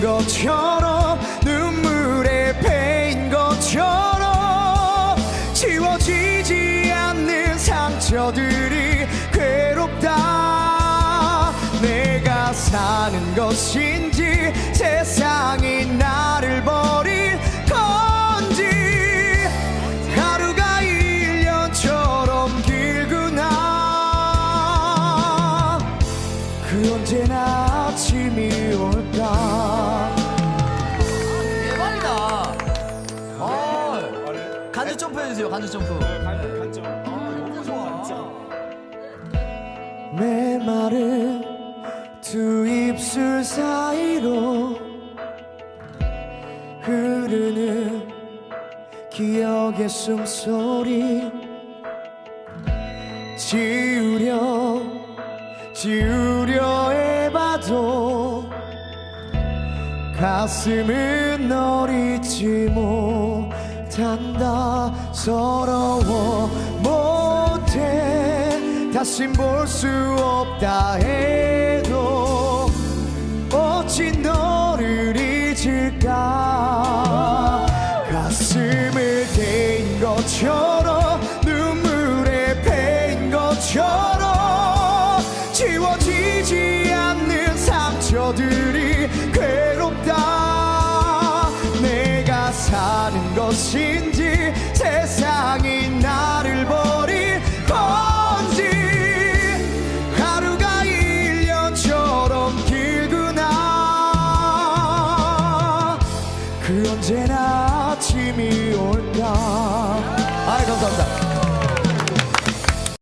것처럼 눈물에 패인 것처럼 지워지지 않는 상처들이 괴롭다. 내가 사는 것인지 세상이 나를 버릴 건지 하루가 일년처럼 길구나. 그 언제나 점프 해주세요. 간주 점프. 아, 너무 좋아. 메마른 두 입술 사이로 흐르는 기억의 숨소리 지우려 지우려 해봐도 가슴은 널 잊지 못 한다. 서러워 못해. 다시 볼 수 없다 해도 어찌 너를 잊을까? 가슴을 대인 것처럼 눈물에 패인 것처럼 지워져 것인지 세상이 나를 버린 건지 하루가 일년처럼 길구나. 그 언제나 아침이 올까? 아 감사합니다.